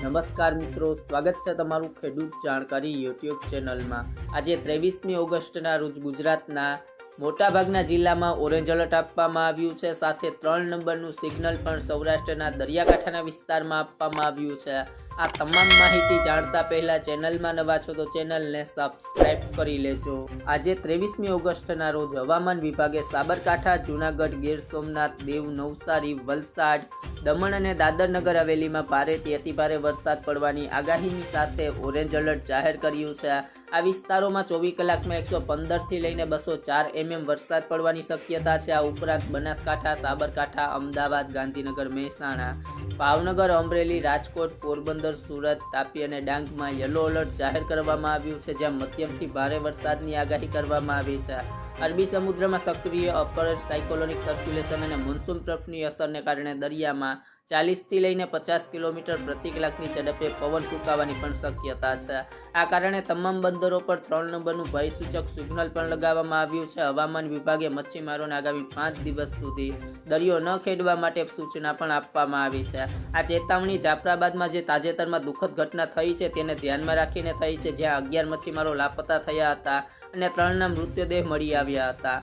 નમસ્કાર મિત્રો, સ્વાગત છે તમારું ખેડૂત જાણકારી યુટ્યુબ ચેનલમાં. આજે ત્રેવીસમી ઓગસ્ટના રોજ ગુજરાતના મોટાભાગના જિલ્લામાં ઓરેન્જ એલર્ટ આપવામાં આવ્યું છે. સાથે ત્રણ નંબરનું સિગ્નલ પણ સૌરાષ્ટ્રના દરિયાકાંઠાના વિસ્તારમાં આપવામાં આવ્યું છે. આ તમામ માહિતી જાણતા પહેલા ચેનલમાં નવા છો તો ચેનલને સબસ્ક્રાઇબ કરી લેજો. આજે ત્રેવીસમી ઓગસ્ટના રોજ હવામાન વિભાગે સાબરકાંઠા, જૂનાગઢ, ગીર સોમનાથ, દેવ નવસારી, વલસાડ દમણ અને દાદર નગર હવેલીમાં ભારેથી અતિભારે વરસાદ પડવાની આગાહીની સાથે ઓરેન્જ એલર્ટ જાહેર કર્યું છે. આ વિસ્તારોમાં ચોવીસ કલાકમાં એકસો પંદરથી લઈને બસો ચાર એમએમ વરસાદ પડવાની શક્યતા છે. આ ઉપરાંત બનાસકાંઠા, સાબરકાંઠા, અમદાવાદ, ગાંધીનગર, મહેસાણા, ભાવનગર, અમરેલી, રાજકોટ, પોરબંદર, સુરત, તાપી અને ડાંગમાં યલો એલર્ટ જાહેર કરવામાં આવ્યું છે. જ્યાં મધ્યમથી ભારે વરસાદની આગાહી કરવામાં આવી છે. અરબી સમુદ્રમાં સક્રિય અપર સાયકોલોનિક સર્ક્યુલેશન અને મોન્સૂન ટ્રફની અસરને કારણે દરિયામાં ચાલીસથી લઈને પચાસ કિલોમીટર પ્રતિ કલાકની ઝડપે પવન ફૂંકાવાની પણ શક્યતા છે. આ કારણે તમામ બંદરો પર ત્રણ નંબરનું ભયસૂચક સિગ્નલ પણ લગાવવામાં આવ્યું છે. હવામાન વિભાગે મચ્છીમારોને આગામી પાંચ દિવસ સુધી દરિયો ન ખેડવા માટે સૂચના પણ આપવામાં આવી છે. આ ચેતવણી જાફરાબાદમાં જે તાજેતરમાં દુઃખદ ઘટના થઈ છે તેને ધ્યાનમાં રાખીને થઈ છે, જ્યાં અગિયાર મચ્છીમારો લાપતા થયા હતા અને ત્રણના મૃતદેહ મળી આવ્યા હતા.